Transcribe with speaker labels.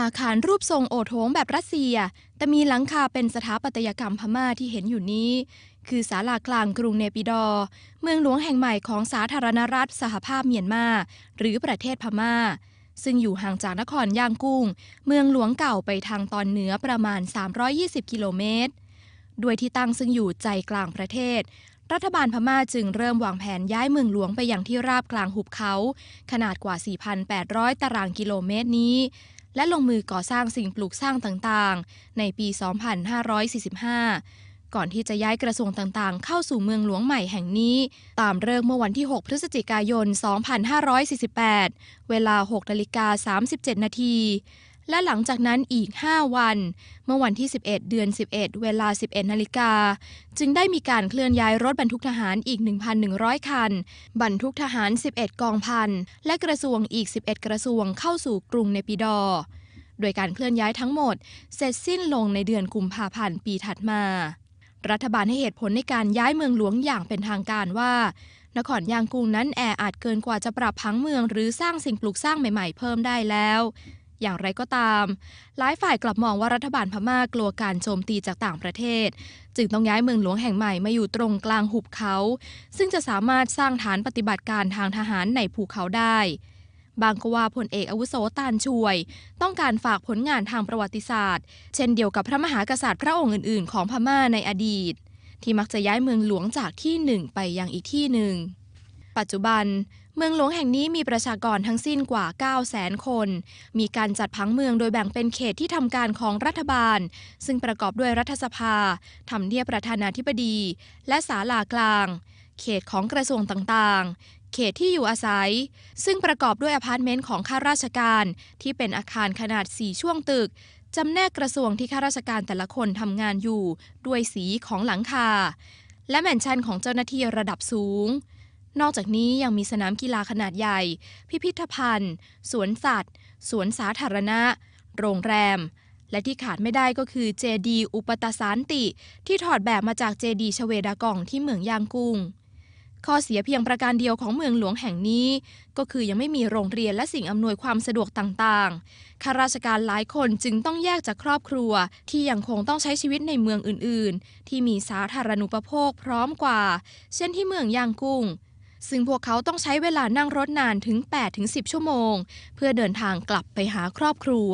Speaker 1: อาคารรูปทรงโอโถงแบบรัสเซีย แต่มีหลังคาเป็นสถาปัตยกรรมพม่าที่เห็นอยู่นี้ คือศาลากลางกรุงเนปิดอ เมืองหลวงแห่งใหม่ของสาธารณรัฐสหภาพเมียนมา หรือประเทศพม่า ซึ่งอยู่ห่างจากนครย่างกุ้ง เมืองหลวงเก่าไปทางตอนเหนือประมาณ 320 กิโลเมตร ด้วยที่ตั้งซึ่งอยู่ใจกลางประเทศรัฐบาลพม่าจึงเริ่มวางแผนย้ายเมืองหลวงไปยังที่ราบกลางหุบเขา ขนาดกว่า 4,800 ตารางกิโลเมตรนี้ และลงมือก่อสร้างสิ่งปลูกสร้างต่างๆ ในปี 2545 ก่อนที่จะย้ายกระทรวงต่างๆ เข้าสู่เมืองหลวงใหม่แห่งนี้ ตามเริ่มเมื่อวันที่ 6 พฤศจิกายน 2548 เวลา 6นาฬิกา37 นาที และหลังจากนั้นอีก 5 วัน เมื่อวันที่ 11 เดือน 11 เวลา 11 นาฬิกา จึงได้มีการเคลื่อนย้ายรถบรรทุกทหารอีก 1,100 คัน บรรทุกทหาร 11 กองพัน และกระทรวงอีก 11 กระทรวงเข้าสู่กรุงเนปิดอ โดยการเคลื่อนย้ายทั้งหมด เสร็จสิ้นลงในเดือนกุมภาพันธ์ปีถัดมา รัฐบาลให้เหตุผลในการย้ายเมืองหลวงอย่างเป็นทางการว่านครยางกุ้งนั้นแออัดเกินกว่าจะปรับพังเมืองหรือสร้างสิ่งปลูกสร้างใหม่ๆเพิ่มได้แล้ว อย่างไรก็ตาม หลายฝ่ายกลับมองว่ารัฐบาลพม่ากลัวการโจมตีจากต่างประเทศ จึงต้องย้ายเมืองหลวงแห่งใหม่มาอยู่ตรงกลางหุบเขา ซึ่งจะสามารถสร้างฐานปฏิบัติการทางทหารในภูเขาได้ บางก็ว่าพลเอกอาวุโสตานช่วย ต้องการฝากผลงานทางประวัติศาสตร์ เช่นเดียวกับพระมหากษัตริย์พระองค์อื่น ๆ ของพม่าในอดีต ที่มักจะย้ายเมืองหลวงจากที่หนึ่งไปยังอีกที่หนึ่ง ปัจจุบัน เมืองหลวงแห่งนี้มีประชากรทั้งสิ้นกว่า 9 0 0 0 0 0คน มีการจัดพังเมืองโดยแบ่งเป็นเขตที่ทำการของรัฐบาล ซึ่งประกอบด้วยรัฐสภาทำเนียบประธานาธิบดี และศาลากลาง เขตของกระทรวงต่างๆ เขตที่อยู่อาศัย ซึ่งประกอบด้วยอพาร์ตเมนต์ของข้าราชการ ที่เป็นอาคารขนาด 4 ช่วงตึกจำแนกกระทรวงที่ข้าราชการแต่ละคนทำงานอยู่ ด้วยสีของหลังคา และแมนชั่นของเจ้าหน้าที่ระดับสูง นอกจากนี้ยังมีสนามกีฬาขนาดใหญ่ พิพิธภัณฑ์ สวนสัตว์ สวนสาธารณะ โรงแรม และที่ขาดไม่ได้ก็คือเจดีอุปตสานติ ที่ถอดแบบมาจากเจดีชเวดากองที่เมืองยางกุ้งข้อเสียเพียงประการเดียวของเมืองหลวงแห่งนี้ ก็คือยังไม่มีโรงเรียนและสิ่งอำนวยความสะดวกต่างๆ ข้าราชการหลายคนจึงต้องแยกจากครอบครัว ที่ยังคงต้องใช้ชีวิตในเมืองอื่นๆ ที่มีสาธารณูปโภคพร้อมกว่า เช่นที่เมืองยางกุ้ง ซึ่งพวกเขาต้องใช้เวลานั่งรถนานถึง 8-10 ชั่วโมง เพื่อเดินทางกลับไปหาครอบครัว